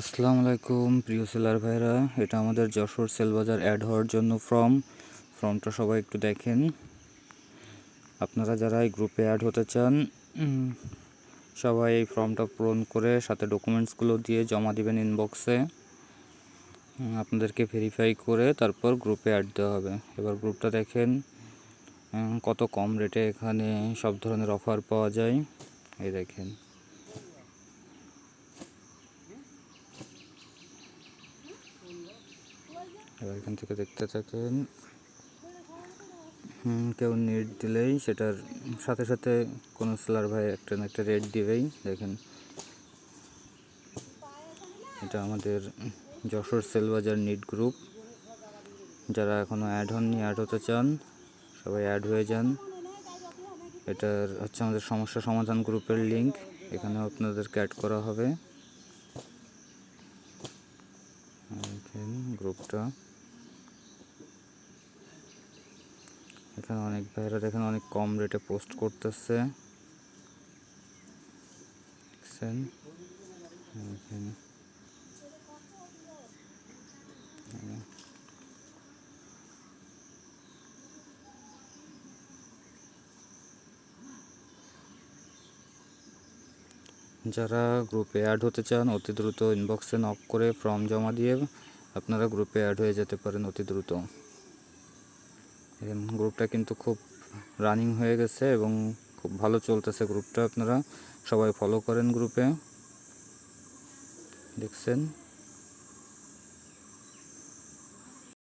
আসসালামু আলাইকুম, প্রিয় সেলার ভাইরা। এটা আমাদের যশোর সেলবাজার অ্যাড হওয়ার জন্য ফর্ম। ফর্মটা সবাই একটু দেখেন। আপনারা যারা এই গ্রুপে অ্যাড হতে চান সবাই এই ফর্মটা পূরণ করে সাথে ডকুমেন্টসগুলো দিয়ে জমা দিবেন ইনবক্সে আপনাদেরকে ভেরিফাই করে তারপর গ্রুপে অ্যাড দেওয়া হবে। এবার গ্রুপটা দেখেন কত কম রেটে এখানে সব ধরনের অফার পাওয়া যায়। এই দেখেন। এবার এখান থেকে দেখতে থাকেন। কেউ নেট দিলেই সেটার সাথে সাথে কোনো সেলার ভাই একটা না একটা রেট দিবেই, দেখেন। এটা আমাদের যশোর সেলবাজার নিট গ্রুপ যারা এখনও অ্যাড হননি অ্যাড হতে চান, সবাই অ্যাড হয়ে যান। এটার হচ্ছে আমাদের সমস্যা সমাধান গ্রুপের লিঙ্ক এখানে আপনাদেরকে অ্যাড করা হবে দেখেন গ্রুপটা। এখানে অনেক ভাইরা দেখেন অনেক কম রেটে পোস্ট করতেছে। যারা গ্রুপে অ্যাড হতে চান, অতি দ্রুত ইনবক্সে নক করে ফর্ম জমা দিয়ে আপনারা গ্রুপে অ্যাড হয়ে যেতে পারেন অতি দ্রুত। গ্রুপটা কিন্তু খুব রানিং হয়ে গেছে এবং খুব ভালো চলতেছে গ্রুপটা আপনারা সবাই ফলো করেন গ্রুপে দেখছেন?